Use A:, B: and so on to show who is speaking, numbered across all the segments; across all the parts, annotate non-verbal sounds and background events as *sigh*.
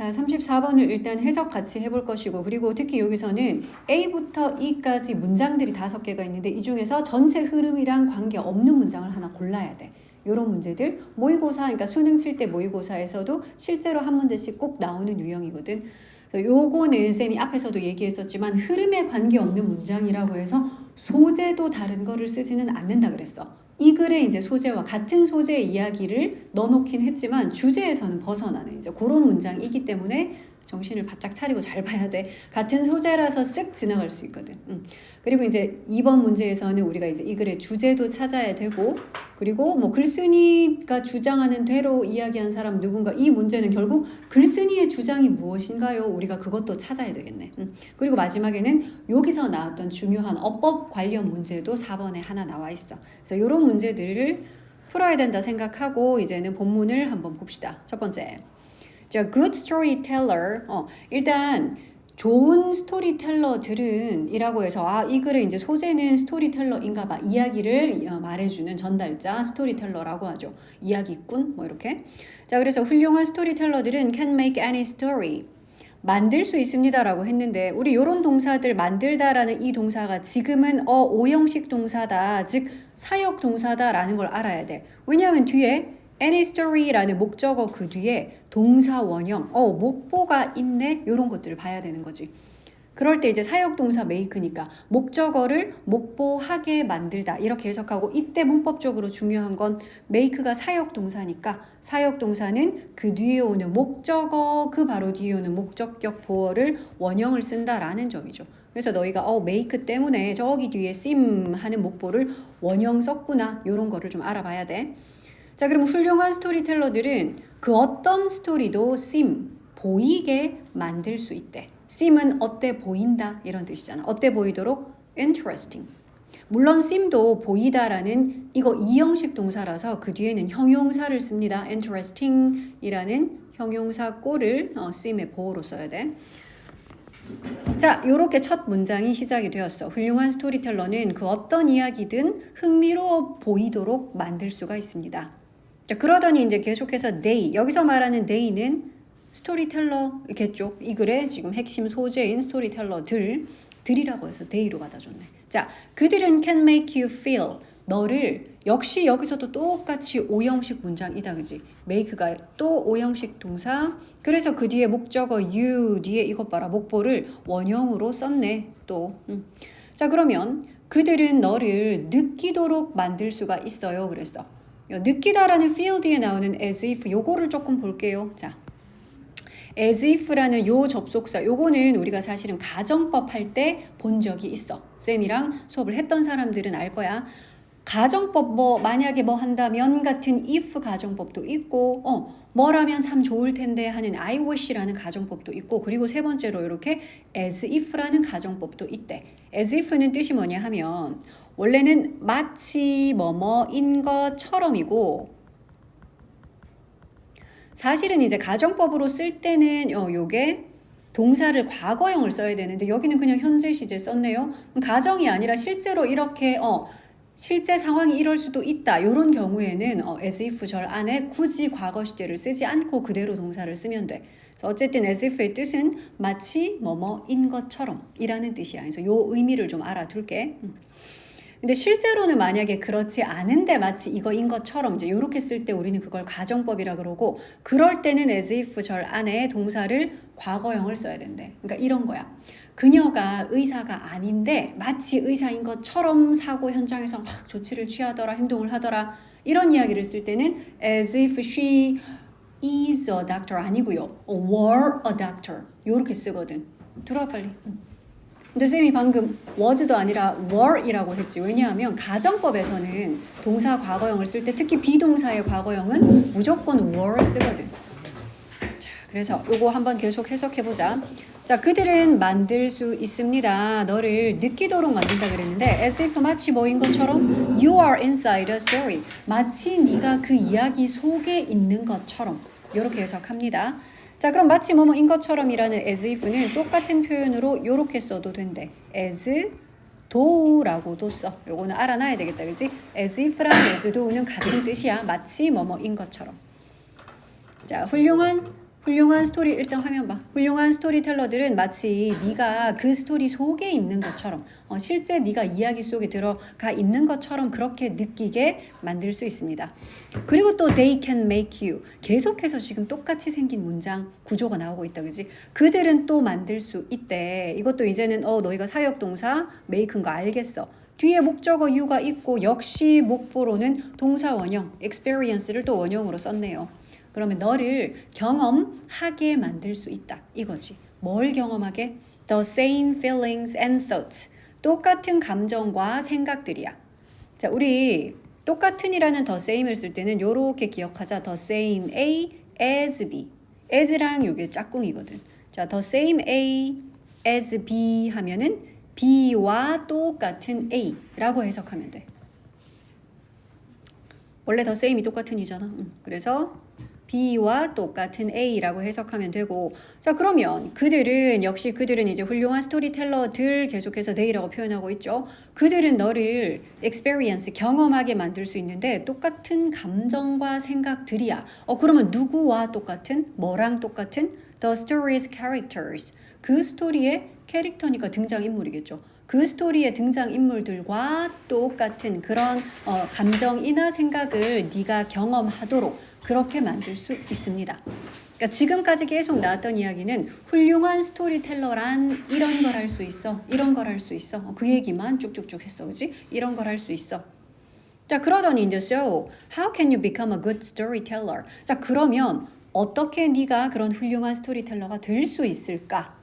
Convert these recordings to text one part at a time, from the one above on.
A: 자, 34번을 일단 해석 같이 해볼 것이고, 그리고 특히 여기서는 A부터 E까지 문장들이 다섯 개가 있는데, 이 중에서 전체 흐름이랑 관계 없는 문장을 하나 골라야 돼. 요런 문제들, 모의고사, 그러니까 수능 칠 때 모의고사에서도 실제로 한 문제씩 꼭 나오는 유형이거든. 요거는 쌤이 앞에서도 얘기했었지만, 흐름에 관계없는 문장이라고 해서 소재도 다른 거를 쓰지는 않는다 그랬어. 이 글에 이제 소재와 같은 소재의 이야기를 넣어놓긴 했지만 주제에서는 벗어나는 이제 그런 문장이기 때문에 정신을 바짝 차리고 잘 봐야 돼. 같은 소재라서 쓱 지나갈 수 있거든. 음. 그리고 이제 2번 문제에서는 우리가 이제 이 글의 주제도 찾아야 되고 그리고 뭐 글쓴이가 주장하는 대로 이야기한 사람 누군가 이 문제는 결국 글쓴이의 주장이 무엇인가요? 우리가 그것도 찾아야 되겠네. 음. 그리고 마지막에는 여기서 나왔던 중요한 어법 관련 문제도 4번에 하나 나와 있어. 그래서 이런 문제들을 풀어야 된다 생각하고 이제는 본문을 한번 봅시다. 첫 번째. 자, good storyteller. 어, 일단 좋은 스토리텔러들은 이라고 해서 아, 이 글의 이제 소재는 스토리텔러인가 봐. 이야기를 어, 말해주는 전달자 스토리텔러라고 하죠. 이야기꾼 뭐 이렇게. 자, 그래서 훌륭한 스토리텔러들은 can make any story. 만들 수 있습니다라고 했는데 우리 요런 동사들 만들다라는 이 동사가 지금은 어 오형식 동사다 즉 사역 동사다라는 걸 알아야 돼 왜냐하면 뒤에 any story라는 목적어 그 뒤에 동사 원형 어 목보가 있네 요런 것들을 봐야 되는 거지 그럴 때 이제 사역 동사 메이크니까 목적어를 목보하게 만들다 이렇게 해석하고 이때 문법적으로 중요한 건 메이크가 사역 동사니까 사역 동사는 그 뒤에 오는 목적어 그 바로 뒤에 오는 목적격 보어를 원형을 쓴다라는 점이죠. 그래서 너희가 어 메이크 때문에 저기 뒤에 심 하는 목보를 원형 썼구나 요런 거를 좀 알아봐야 돼. 자 그럼 훌륭한 스토리텔러들은 그 어떤 스토리도 심 보이게 만들 수 있대. seem은 어때 보인다 이런 뜻이잖아. 어때 보이도록 interesting. 물론 seem도 보이다라는 이거 이형식 동사라서 그 뒤에는 형용사를 씁니다. interesting이라는 형용사 꼴을 어, seem의 보호로 써야 돼. 자, 요렇게 첫 문장이 시작이 되었어. 훌륭한 스토리텔러는 그 어떤 이야기든 흥미로워 보이도록 만들 수가 있습니다. 자, 그러더니 이제 계속해서 they, 여기서 말하는 they는 스토리텔러겠죠. 이 글의 지금 핵심 소재인 스토리텔러들 들이라고 해서 they로 받아줬네. 자, 그들은 can make you feel 너를 역시 여기서도 똑같이 오형식 문장이다 그지? make가 또 오형식 동사. 그래서 그 뒤에 목적어 you 뒤에 이것 봐라 목보를 원형으로 썼네 또. 음. 자 그러면 그들은 너를 느끼도록 만들 수가 있어요. 그랬어. 느끼다라는 feel 뒤에 나오는 as if 요거를 조금 볼게요. 자. as if라는 요 접속사 요거는 우리가 사실은 가정법 할 때 본 적이 있어. 쌤이랑 수업을 했던 사람들은 알 거야. 가정법 뭐 만약에 뭐 한다면 같은 if 가정법도 있고 어 뭐라면 참 좋을 텐데 하는 I wish라는 가정법도 있고 그리고 세 번째로 이렇게 as if라는 가정법도 있대. as if는 뜻이 뭐냐 하면 원래는 마치 뭐뭐인 것처럼이고 사실은 이제 가정법으로 쓸 때는 어, 요게 동사를 과거형을 써야 되는데 여기는 그냥 현재 시제 썼네요. 가정이 아니라 실제로 이렇게 어 실제 상황이 이럴 수도 있다. 이런 경우에는 어, as if 절 안에 굳이 과거 시제를 쓰지 않고 그대로 동사를 쓰면 돼. 어쨌든 as if의 뜻은 마치 뭐뭐인 것처럼 이라는 뜻이야. 그래서 요 의미를 좀 알아둘게. 음. 근데 실제로는 만약에 그렇지 않은데 마치 이거인 것처럼 이제 이렇게 쓸 때 우리는 그걸 가정법이라 그러고 그럴 때는 as if 절 안에 동사를 과거형을 써야 된대. 그러니까 이런 거야. 그녀가 의사가 아닌데 마치 의사인 것처럼 사고 현장에서 막 조치를 취하더라 행동을 하더라 이런 이야기를 쓸 때는 as if she is a doctor 아니고요 were a doctor 이렇게 쓰거든 들어와 빨리 근데 쌤이 방금 was도 아니라 were이라고 했지 왜냐하면 가정법에서는 동사 과거형을 쓸 때 특히 비동사의 과거형은 무조건 were 쓰거든 자 그래서 요거 한번 계속 해석해 보자 자, 그들은 만들 수 있습니다. 너를 느끼도록 만든다 그랬는데 as if 마치 뭐인 것처럼 you are inside a story. 마치 네가 그 이야기 속에 있는 것처럼 이렇게 해석합니다. 자, 그럼 마치 뭐뭐인 것처럼이라는 as if는 똑같은 표현으로 이렇게 써도 된대. as tho라고도 써. 요거는 알아놔야 되겠다. 그지? as if랑 as tho는 같은 뜻이야. 마치 뭐뭐인 것처럼. 자, 훌륭한 훌륭한 스토리 일단 화면 봐. 훌륭한 스토리텔러들은 마치 네가 그 스토리 속에 있는 것처럼 어, 실제 네가 이야기 속에 들어가 있는 것처럼 그렇게 느끼게 만들 수 있습니다. 그리고 또 they can make you 계속해서 지금 똑같이 생긴 문장 구조가 나오고 있다 그지? 그들은 또 만들 수 있대. 이것도 이제는 어 너희가 사역 동사 make인 거 알겠어. 뒤에 목적어 you가 있고 역시 목보로는 동사 원형 experience를 또 원형으로 썼네요. 그러면 너를 경험하게 만들 수 있다. 이거지. 뭘 경험하게? The same feelings and thoughts. 똑같은 감정과 생각들이야. 자, 우리 똑같은이라는 the same을 쓸 때는 요렇게 기억하자. the same A as B. as랑 요게 짝꿍이거든. 자, the same A as B 하면은 B와 똑같은 A라고 해석하면 돼. 원래 더 세임이 똑같은이잖아. 음, 그래서 B와 똑같은 A라고 해석하면 되고 자 그러면 그들은 역시 그들은 이제 훌륭한 스토리텔러들 계속해서 they라고 표현하고 있죠. 그들은 너를 experience 경험하게 만들 수 있는데 똑같은 감정과 생각들이야. 어 그러면 누구와 똑같은 뭐랑 똑같은 the story's characters 그 스토리의 캐릭터니까 등장 인물이겠죠. 그 스토리의 등장 인물들과 똑같은 그런 어, 감정이나 생각을 네가 경험하도록 그렇게 만들 수 있습니다. 그러니까 지금까지 계속 나왔던 이야기는 훌륭한 스토리텔러란 이런 걸 할 수 있어. 이런 걸 할 수 있어. 어, 그 얘기만 쭉쭉쭉 했어. 그지? 이런 걸 할 수 있어. 자, 그러더니 이제 so how can you become a good storyteller? 자, 그러면 어떻게 네가 그런 훌륭한 스토리텔러가 될 수 있을까?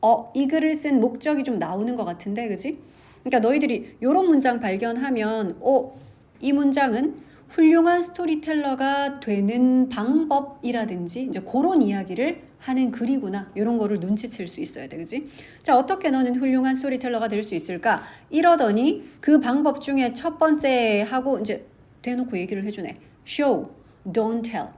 A: 어, 이 글을 쓴 목적이 좀 나오는 것 같은데, 그지? 그러니까 너희들이 이런 문장 발견하면, 어, 이 문장은 훌륭한 스토리텔러가 되는 방법이라든지 이제 그런 이야기를 하는 글이구나. 이런 거를 눈치챌 수 있어야 돼. 그지? 자 어떻게 너는 훌륭한 스토리텔러가 될 수 있을까? 이러더니 그 방법 중에 첫 번째 하고 이제 대놓고 얘기를 해주네. Show don't tell.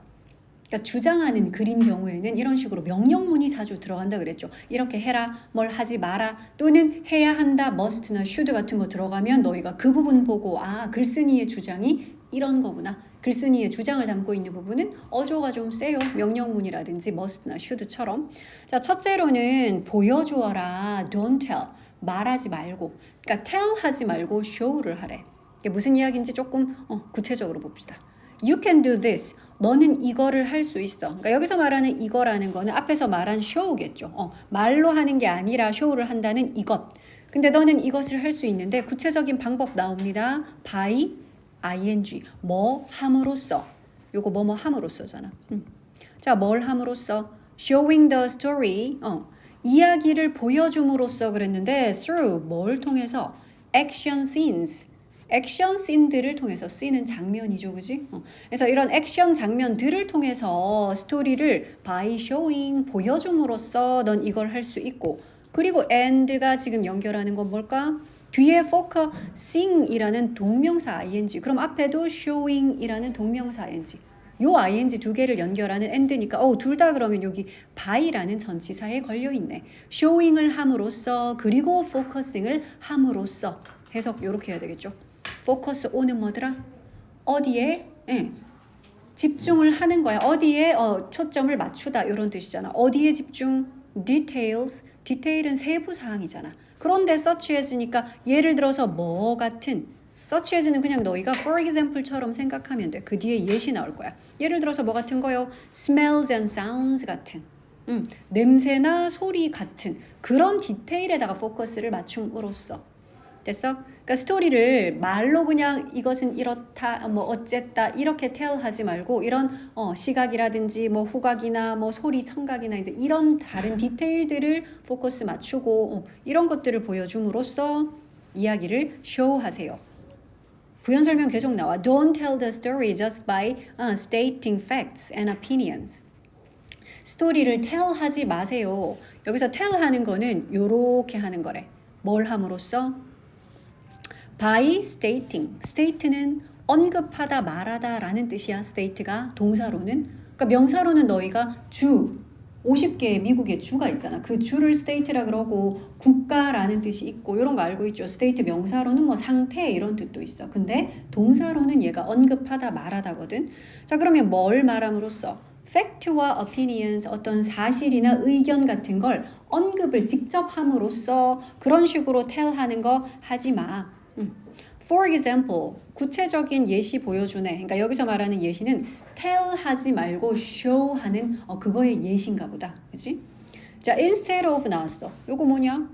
A: 그러니까 주장하는 글인 경우에는 이런 식으로 명령문이 자주 들어간다 그랬죠. 이렇게 해라, 뭘 하지 마라, 또는 해야 한다, must나 should 같은 거 들어가면 너희가 그 부분 보고 아 글쓴이의 주장이 이런 거구나. 글쓴이의 주장을 담고 있는 부분은 어조가 좀 세요. 명령문이라든지 must나 should처럼. 자, 첫째로는 보여주어라, don't tell. 말하지 말고. 그러니까 tell 하지 말고 show를 하래. 이게 무슨 이야기인지 조금 어, 구체적으로 봅시다. You can do this. 너는 이거를 할 수 있어. 그러니까 여기서 말하는 이거라는 거는 앞에서 말한 show겠죠. 어, 말로 하는 게 아니라 show를 한다는 이것. 근데 너는 이것을 할 수 있는데 구체적인 방법 나옵니다. by ing 뭐 함으로써 요거 뭐뭐 함으로써잖아. 음. 자, 뭘 함으로써 showing the story 어, 이야기를 보여줌으로써 그랬는데 through 뭘 통해서 action scenes 액션 씬들을 통해서 씬은 장면이죠, 그지? 어. 그래서 이런 액션 장면들을 통해서 스토리를 by showing 보여줌으로써 넌 이걸 할 수 있고 그리고 and가 지금 연결하는 건 뭘까? 뒤에 focusing이라는 동명사 ing 그럼 앞에도 showing이라는 동명사 ing 요 ing 두 개를 연결하는 and니까 어, 둘 다 그러면 여기 by라는 전치사에 걸려 있네. showing을 함으로써 그리고 focusing을 함으로써 해석 요렇게 해야 되겠죠. focus on은 뭐더라? 어디에 예. 집중을 하는 거야. 어디에 어, 초점을 맞추다 이런 뜻이잖아. 어디에 집중? details. 디테일은 세부 사항이잖아. 그런데 서치해주니까 예를 들어서 뭐 같은 서치해주는 그냥 너희가 for example처럼 생각하면 돼. 그 뒤에 예시 나올 거야. 예를 들어서 뭐 같은 거요? smells and sounds 같은. 음, 냄새나 소리 같은 그런 디테일에다가 포커스를 맞춤으로써 됐어? 그러니까 스토리를 말로 그냥 이것은 이렇다, 뭐 어쨌다 이렇게 텔하지 말고 이런 어, 시각이라든지 뭐 후각이나 뭐 소리, 청각이나 이제 이런 다른 디테일들을 포커스 맞추고 어, 이런 것들을 보여줌으로써 이야기를 쇼하세요. 부연 설명 계속 나와. Don't tell the story just by uh, stating facts and opinions. 스토리를 tell 하지 마세요. 여기서 tell 하는 거는 요렇게 하는 거래. 뭘 함으로써? By stating. state는 언급하다, 말하다 라는 뜻이야. state가 동사로는. 그러니까 명사로는 너희가 주, 50개의 미국의 주가 있잖아. 그 주를 state라 그러고 국가라는 뜻이 있고 이런 거 알고 있죠. state 명사로는 뭐 상태 이런 뜻도 있어. 근데 동사로는 얘가 언급하다, 말하다거든. 자, 그러면 뭘 말함으로써? fact와 opinions 어떤 사실이나 의견 같은 걸 언급을 직접 함으로써 그런 식으로 tell 하는 거 하지 마. 음. For example, 구체적인 예시 보여주네. 그러니까 여기서 말하는 예시는 tell 하지 말고 show 하는 어, 그거의 예시인가 보다. 그지? 자, instead of 나왔어. 요거 뭐냐?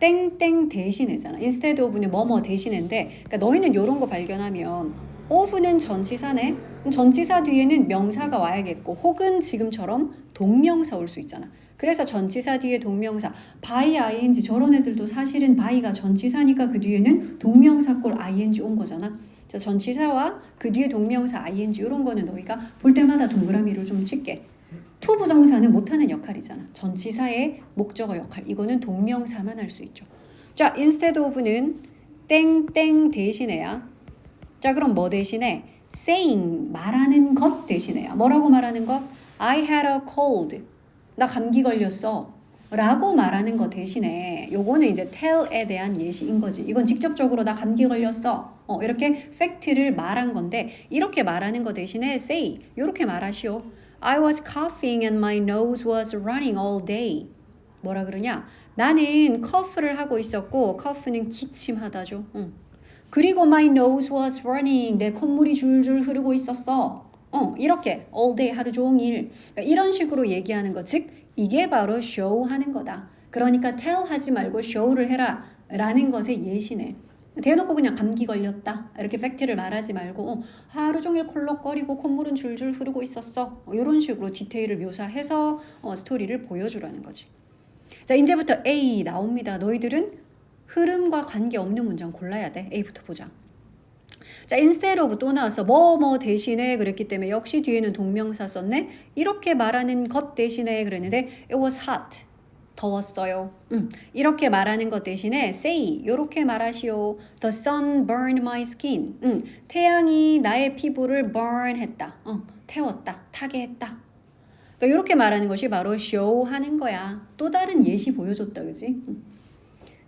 A: 땡땡 대신해잖아. instead of는 뭐뭐 대신인데, 그러니까 너희는 요런 거 발견하면 of는 전치사네. 전치사 뒤에는 명사가 와야겠고, 혹은 지금처럼 동명사 올 수 있잖아. 그래서 전치사 뒤에 동명사 by ing 저런 애들도 사실은 by가 전치사니까 그 뒤에는 동명사 꼴 ing 온 거잖아. 그래서 전치사와 그 뒤에 동명사 ing 이런 거는 너희가 볼 때마다 동그라미를 좀 칠게. 투 부정사는 못하는 역할이잖아. 전치사의 목적어 역할. 이거는 동명사만 할 수 있죠. 자, instead of는 땡땡 대신에야. 자, 그럼 뭐 대신에? saying 말하는 것 대신에야. 뭐라고 말하는 것? I had a cold. 나 감기 걸렸어. 라고 말하는 거 대신에 요거는 이제 tell에 대한 예시인 거지. 이건 직접적으로 나 감기 걸렸어. 어, 이렇게 팩트를 말한 건데 이렇게 말하는 거 대신에 say 이렇게 말하시오. I was coughing and my nose was running all day. 뭐라 그러냐? 나는 커프를 하고 있었고 커프는 기침하다죠. 응. 그리고 my nose was running. 내 콧물이 줄줄 흐르고 있었어. 어, 이렇게 all day 하루 종일 그러니까 이런 식으로 얘기하는 거즉 이게 바로 show 하는 거다. 그러니까 tell 하지 말고 show를 해라 라는 것의 예시네. 대놓고 그냥 감기 걸렸다 이렇게 팩트를 말하지 말고 어, 하루 종일 콜록거리고 콧물은 줄줄 흐르고 있었어 어, 이런 식으로 디테일을 묘사해서 어, 스토리를 보여주라는 거지. 자 이제부터 A 나옵니다. 너희들은 흐름과 관계 없는 문장 골라야 돼. A부터 보자. 자, of 또 나왔어. 뭐, 뭐 대신에 그랬기 때문에 역시 뒤에는 동명사 썼네. 이렇게 말하는 것 대신에 그랬는데 it was hot. 더웠어요. 음, 이렇게 말하는 것 대신에 say 이렇게 말하시오. The sun burned my skin. 음, 태양이 나의 피부를 burn 했다. 어, 태웠다. 타게 했다. 그러니까 이렇게 말하는 것이 바로 show 하는 거야. 또 다른 예시 보여줬다, 그지? 음.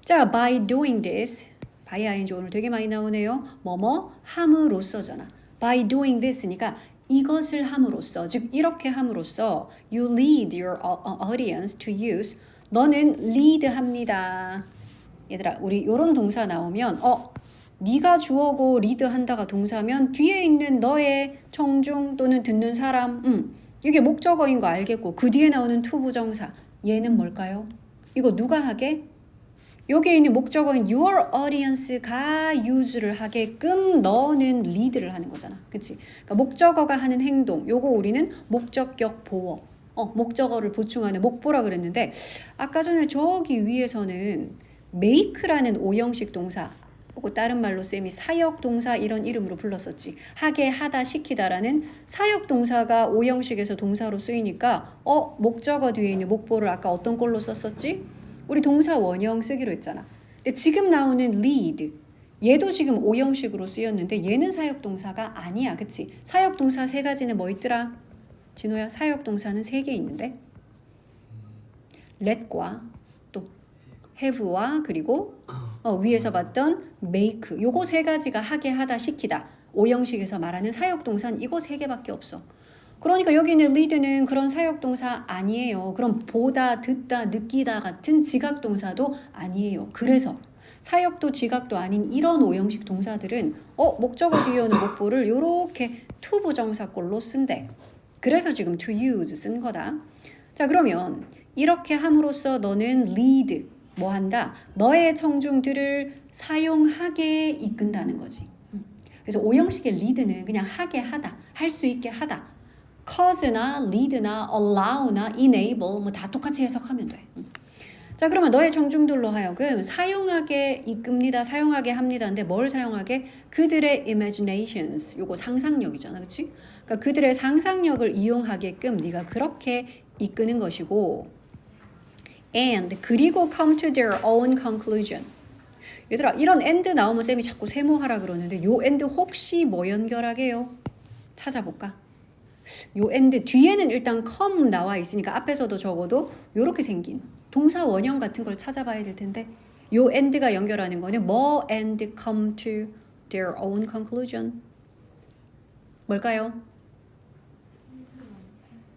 A: 자, by doing this by ing 오늘 되게 많이 나오네요. 뭐뭐 함으로써잖아. by doing this니까 이것을 함으로써 즉 이렇게 함으로써 you lead your audience to use 너는 lead 합니다. 얘들아 우리 이런 동사 나오면 어 네가 주어고 리드 한다가 동사면 뒤에 있는 너의 청중 또는 듣는 사람 음, 이게 목적어인 거 알겠고 그 뒤에 나오는 투 부정사 얘는 뭘까요? 이거 누가 하게? 여기에 있는 목적어인 your audience가 use를 하게끔 너는 lead를 하는 거잖아. 그치? 그러니까 목적어가 하는 행동, 요거 우리는 목적격 보어. 어, 목적어를 보충하는 목보라 그랬는데 아까 전에 저기 위에서는 make라는 오형식 동사 혹은 다른 말로 쌤이 사역 동사 이런 이름으로 불렀었지. 하게 하다 시키다라는 사역 동사가 오형식에서 동사로 쓰이니까 어 목적어 뒤에 있는 목보를 아까 어떤 걸로 썼었지? 우리 동사 원형 쓰기로 했잖아. 근데 지금 나오는 lead 얘도 지금 오형식으로 쓰였는데 얘는 사역 동사가 아니야. 그치? 사역 동사 세 가지는 뭐 있더라? 진호야, 사역 동사는 세 개 있는데 let과 또 have와 그리고 어, 위에서 봤던 make 요거 세 가지가 하게 하다 시키다 오형식에서 말하는 사역 동사는 이거 세 개밖에 없어. 그러니까 여기는 lead는 그런 사역 동사 아니에요. 그럼 보다, 듣다, 느끼다 같은 지각 동사도 아니에요. 그래서 사역도 지각도 아닌 이런 오형식 동사들은 어 목적어 뒤에 오는 목보를 이렇게 to 부정사꼴로 쓴대. 그래서 지금 to use 쓴 거다. 자 그러면 이렇게 함으로써 너는 lead 뭐 한다? 너의 청중들을 사용하게 이끈다는 거지. 그래서 오형식의 lead는 그냥 하게 하다, 할 수 있게 하다. Cause나 lead나 allow나 enable 뭐 다 똑같이 해석하면 돼. 자 그러면 너의 청중들로 하여금 사용하게 이끕니다. 사용하게 합니다. 근데 뭘 사용하게? 그들의 imaginations. 요거 상상력이잖아. 그치? 그러니까 그들의 상상력을 이용하게끔 네가 그렇게 이끄는 것이고 and 그리고 come to their own conclusion. 얘들아 이런 and 나오면 쌤이 자꾸 세모하라 그러는데 요 and 혹시 뭐 연결하게요? 찾아볼까? 요 and 뒤에는 일단 come 나와 있으니까 앞에서도 적어도 요렇게 생긴 동사 원형 같은 걸 찾아봐야 될 텐데 요 and가 연결하는 거는 뭐 and come to their own conclusion 뭘까요?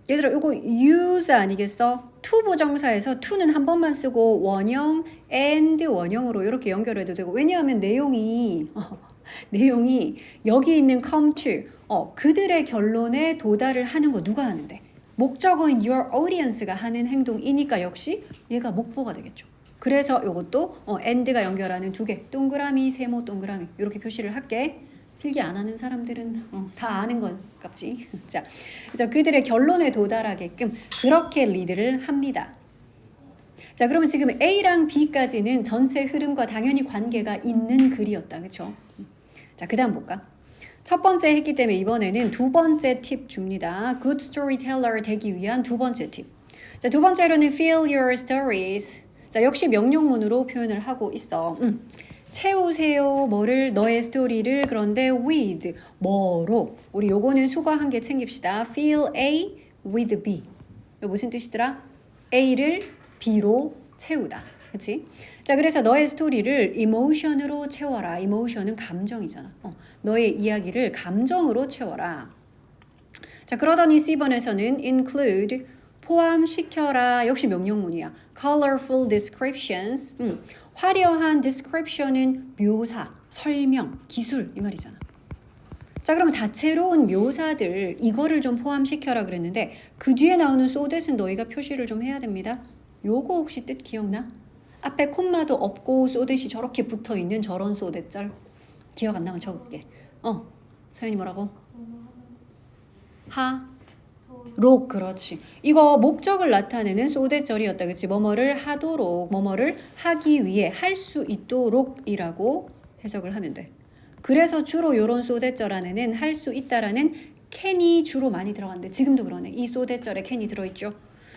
A: 얘들아 이거 use 아니겠어? to 부정사에서 to는 한 번만 쓰고 원형 and 원형으로 이렇게 연결해도 되고 왜냐하면 내용이 어, *laughs* 내용이 여기 있는 come to 어, 그들의 결론에 도달을 하는 거 누가 하는데? 목적어인 your audience가 하는 행동이니까 역시 얘가 목보가 되겠죠. 그래서 이것도 어, and가 연결하는 두 개, 동그라미, 세모, 동그라미 이렇게 표시를 할게. 필기 안 하는 사람들은 어, 다 아는 건 깝지. *laughs* 자, 그래서 그들의 결론에 도달하게끔 그렇게 리드를 합니다. 자, 그러면 지금 A랑 B까지는 전체 흐름과 당연히 관계가 있는 글이었다. 그렇죠? 자, 그다음 볼까? 첫 번째 했기 때문에 이번에는 두 번째 팁 줍니다. Good storyteller 되기 위한 두 번째 팁. 자, 두 번째로는 fill your stories. 자, 역시 명령문으로 표현을 하고 있어. 음. 채우세요. 뭐를 너의 스토리를 그런데 with 뭐로 우리 요거는 수거 한 개 챙깁시다. fill A with B. 이거 무슨 뜻이더라? A를 B로 채우다. 그렇지? 자, 그래서 너의 스토리를 emotion으로 채워라. emotion은 감정이잖아. 어, 너의 이야기를 감정으로 채워라. 자, 그러더니 C번에서는 include 포함시켜라. 역시 명령문이야. colorful descriptions. 음, 화려한 description은 묘사, 설명, 기술 이 말이잖아. 자, 그러면 다채로운 묘사들 이거를 좀 포함시켜라 그랬는데 그 뒤에 나오는 so that은 너희가 표시를 좀 해야 됩니다. 요거 혹시 뜻 기억나? 앞에 콤마도 없고 that이 저렇게 붙어 있는 저런 so that 절 기억 안 나면 적을게. 어, 서연이 뭐라고? 하, 록 그렇지. 이거 목적을 나타내는 소대절이었다. 그치? 뭐뭐를 하도록, 뭐뭐를 하기 위해 할 수 있도록이라고 해석을 하면 돼. 그래서 주로 요런 소대절 안에는 할 수 있다라는 can이 주로 많이 들어갔는데 지금도 그러네. 이 소대절에 can이 들어있죠.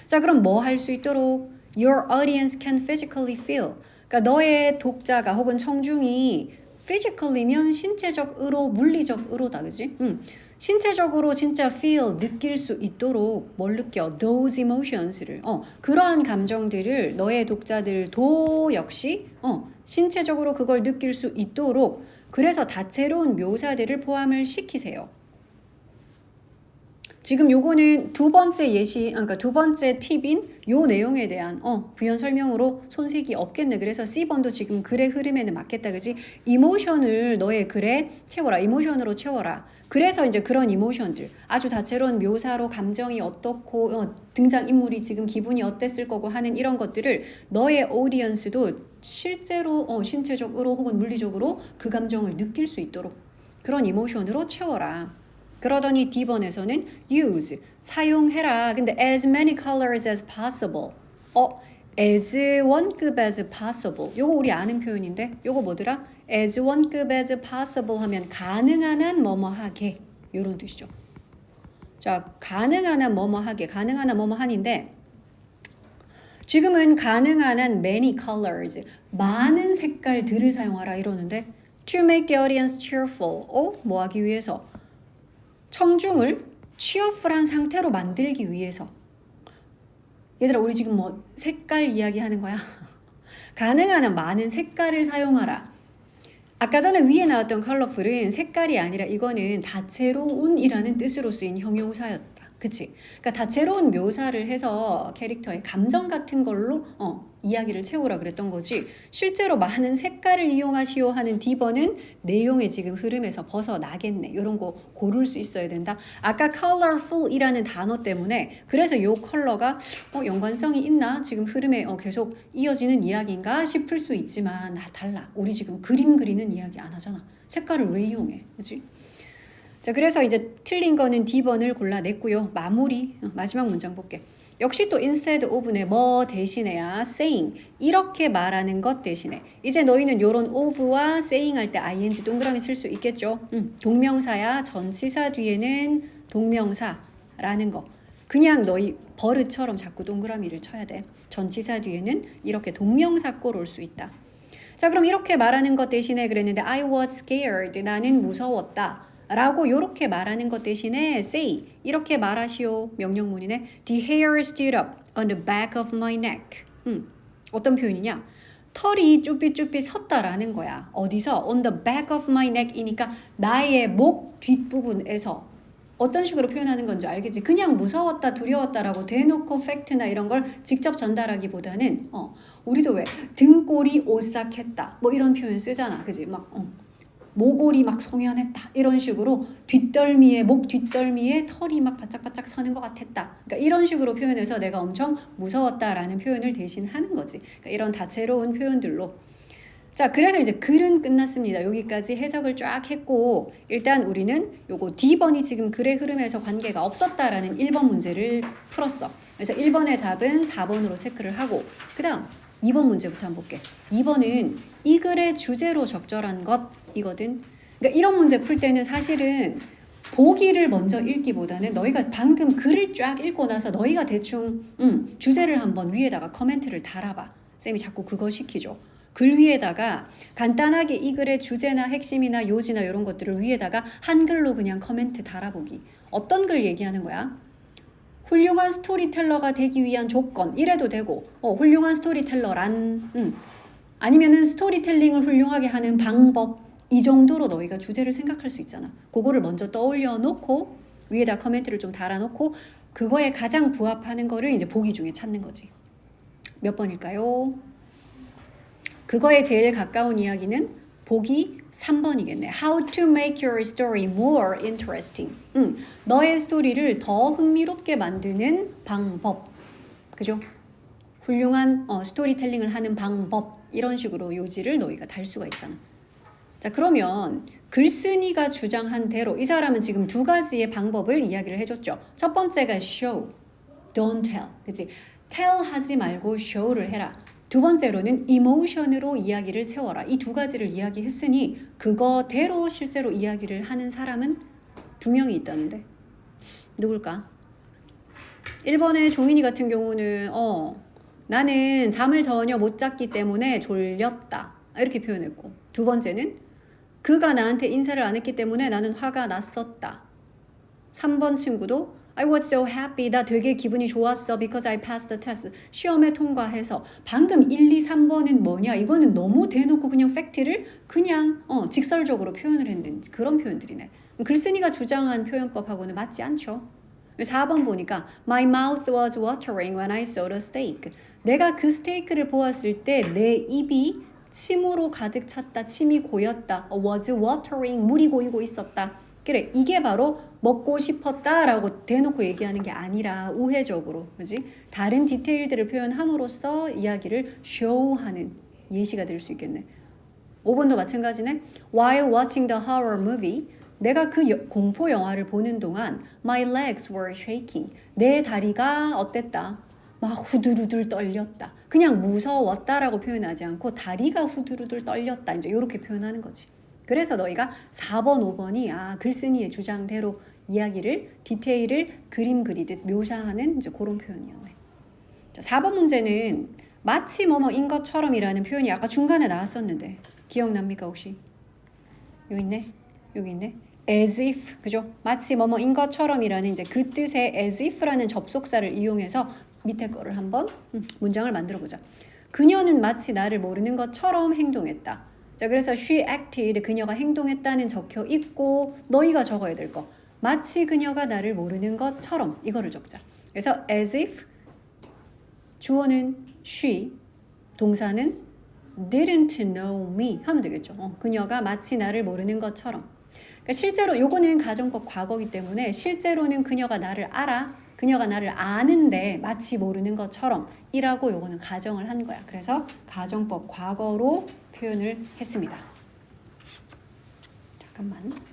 A: 자, 그럼 뭐 할 수 있도록? Your audience can physically feel. 그러니까 너의 독자가 혹은 청중이 physically면 신체적으로, 물리적으로다, 그지? 음. 신체적으로 진짜 feel 느낄 수 있도록 뭘 느껴 those emotions를 어 그러한 감정들을 너의 독자들도 역시 어 신체적으로 그걸 느낄 수 있도록 그래서 다채로운 묘사들을 포함을 시키세요. 지금 요거는 두 번째 예시, 그러니까 두 번째 팁인 요 내용에 대한 어, 부연 설명으로 손색이 없겠네. 그래서 C번도 지금 글의 흐름에는 맞겠다. 그지? 이모션을 너의 글에 채워라. 이모션으로 채워라. 그래서 이제 그런 이모션들 아주 다채로운 묘사로 감정이 어떻고 어, 등장 인물이 지금 기분이 어땠을 거고 하는 이런 것들을 너의 오디언스도 실제로 어, 신체적으로 혹은 물리적으로 그 감정을 느낄 수 있도록 그런 이모션으로 채워라. 그러더니 D번에서는 use 사용해라. 근데 as many colors as possible. 어 as 원급 as possible. 요거 우리 아는 표현인데 요거 뭐더라? as 원급 as possible 하면 가능한 한 뭐뭐 하게 요런 뜻이죠. 자, 가능한 한 뭐뭐 하게, 가능한 한 뭐뭐 한인데 지금은 가능한 한 many colors, 많은 색깔들을 사용하라 이러는데 to make the audience cheerful. 어? 뭐 하기 위해서? 청중을 취업풀한 상태로 만들기 위해서 얘들아 우리 지금 뭐 색깔 이야기하는 거야? *laughs* 가능한 한 많은 색깔을 사용하라. 아까 전에 위에 나왔던 컬러풀은 색깔이 아니라 이거는 다채로운이라는 뜻으로 쓰인 형용사였다. 그치? 그러니까 다채로운 묘사를 해서 캐릭터의 감정 같은 걸로 어, 이야기를 채우라 그랬던 거지. 실제로 많은 색깔을 이용하시오 하는 D번은 내용의 지금 흐름에서 벗어나겠네. 이런 거 고를 수 있어야 된다. 아까 colorful이라는 단어 때문에 그래서 이 컬러가 어, 연관성이 있나? 지금 흐름에 어, 계속 이어지는 이야기인가 싶을 수 있지만 아, 달라. 우리 지금 그림 그리는 이야기 안 하잖아. 색깔을 왜 이용해? 그치? 자, 그래서 이제 틀린 거는 D번을 골라냈고요. 마무리, 어, 마지막 문장 볼게. 역시 또 instead of의 뭐 대신에야 saying 이렇게 말하는 것 대신에 이제 너희는 요런 of와 saying 할 때 ing 동그라미 쓸 수 있겠죠. 음, 동명사야 전치사 뒤에는 동명사라는 거. 그냥 너희 버릇처럼 자꾸 동그라미를 쳐야 돼. 전치사 뒤에는 이렇게 동명사 꼴 올 수 있다. 자, 그럼 이렇게 말하는 것 대신에 그랬는데 I was scared. 나는 무서웠다. 라고 이렇게 말하는 것 대신에 say 이렇게 말하시오. 명령문이네. The hair stood up on the back of my neck. 음, 어떤 표현이냐? 털이 쭈삣쭈삣 섰다라는 거야. 어디서? On the back of my neck 이니까 나의 목 뒷부분에서. 어떤 식으로 표현하는 건지 알겠지? 그냥 무서웠다, 두려웠다라고 대놓고 팩트나 이런 걸 직접 전달하기보다는 어, 우리도 왜? 등골이 오싹했다. 뭐 이런 표현 쓰잖아, 그지? 막 어, 모골이 막 송연했다 이런 식으로 뒷덜미에 목 뒷덜미에 털이 막 바짝바짝 서는 것 같았다. 그러니까 이런 식으로 표현해서 내가 엄청 무서웠다라는 표현을 대신 하는 거지. 그러니까 이런 다채로운 표현들로. 자, 그래서 이제 글은 끝났습니다. 여기까지 해석을 쫙 했고 일단 우리는 요거 D번이 지금 글의 흐름에서 관계가 없었다라는 1번 문제를 풀었어. 그래서 1번의 답은 4번으로 체크를 하고 그 다음 2번 문제부터 한번 볼게. 2번은 이 글의 주제로 적절한 것이거든. 그러니까 이런 문제 풀 때는 사실은 보기를 먼저 읽기보다는 너희가 방금 글을 쫙 읽고 나서 너희가 대충 음, 주제를 한번 위에다가 커멘트를 달아봐. 쌤이 자꾸 그거 시키죠. 글 위에다가 간단하게 이 글의 주제나 핵심이나 요지나 이런 것들을 위에다가 한글로 그냥 커멘트 달아보기. 어떤 글 얘기하는 거야? 훌륭한 스토리텔러가 되기 위한 조건 이래도 되고 어, 훌륭한 스토리텔러란 음, 아니면은 스토리텔링을 훌륭하게 하는 방법 이 정도로 너희가 주제를 생각할 수 있잖아. 그거를 먼저 떠올려 놓고 위에다 커멘트를 좀 달아 놓고 그거에 가장 부합하는 거를 이제 보기 중에 찾는 거지. 몇 번일까요? 그거에 제일 가까운 이야기는 보기 3번이겠네. How to make your story more interesting. 음, 너의 스토리를 더 흥미롭게 만드는 방법. 그죠? 훌륭한 어, 스토리텔링을 하는 방법. 이런 식으로 요지를 너희가 달 수가 있잖아. 자, 그러면 글쓴이가 주장한 대로 이 사람은 지금 두 가지의 방법을 이야기를 해줬죠. 첫 번째가 show, don't tell. 그치? tell 하지 말고 show를 해라. 두 번째로는 emotion으로 이야기를 채워라. 이 두 가지를 이야기했으니 그거대로 실제로 이야기를 하는 사람은 두 명이 있다는데 누굴까? 1번의 종인이 같은 경우는 어 나는 잠을 전혀 못 잤기 때문에 졸렸다 이렇게 표현했고 두 번째는 그가 나한테 인사를 안 했기 때문에 나는 화가 났었다. 3번 친구도 I was so happy. 나 되게 기분이 좋았어. Because I passed the test. 시험에 통과해서. 방금 1, 2, 3번은 뭐냐? 이거는 너무 대놓고 그냥 팩트를 그냥 어, 직설적으로 표현을 했는 그런 표현들이네. 글쓴이가 주장한 표현법하고는 맞지 않죠. 4번 보니까 My mouth was watering when I saw the steak. 내가 그 스테이크를 보았을 때 내 입이 침으로 가득 찼다. 침이 고였다. was watering. 물이 고이고 있었다. 그래, 이게 바로 먹고 싶었다라고 대놓고 얘기하는 게 아니라 우회적으로, 그지? 다른 디테일들을 표현함으로써 이야기를 show하는 예시가 될 수 있겠네. 5번도 마찬가지네. While watching the horror movie, 내가 그 여, 공포 영화를 보는 동안 my legs were shaking. 내 다리가 어땠다? 막 후두루들 떨렸다. 그냥 무서웠다라고 표현하지 않고 다리가 후두루들 떨렸다. 이제 이렇게 표현하는 거지. 그래서 너희가 4번, 5번이 아 글쓴이의 주장대로 이야기를 디테일을 그림 그리듯 묘사하는 이제 그런 표현이었네. 자, 4번 문제는 마치 뭐뭐인 것처럼이라는 표현이 아까 중간에 나왔었는데 기억납니까 혹시? 여기 있네. 여기 있네. as if 그죠? 마치 뭐뭐인 것처럼이라는 이제 그 뜻의 as if라는 접속사를 이용해서 밑에 거를 한번 음, 문장을 만들어 보자. 그녀는 마치 나를 모르는 것처럼 행동했다. 자, 그래서 she acted 그녀가 행동했다는 적혀 있고 너희가 적어야 될 거. 마치 그녀가 나를 모르는 것처럼 이거를 적자. 그래서 as if 주어는 she, 동사는 didn't know me 하면 되겠죠. 어, 그녀가 마치 나를 모르는 것처럼. 그러니까 실제로 요거는 가정법 과거기 때문에 실제로는 그녀가 나를 알아. 그녀가 나를 아는데 마치 모르는 것처럼 이라고 요거는 가정을 한 거야. 그래서 가정법 과거로 표현을 했습니다. 잠깐만.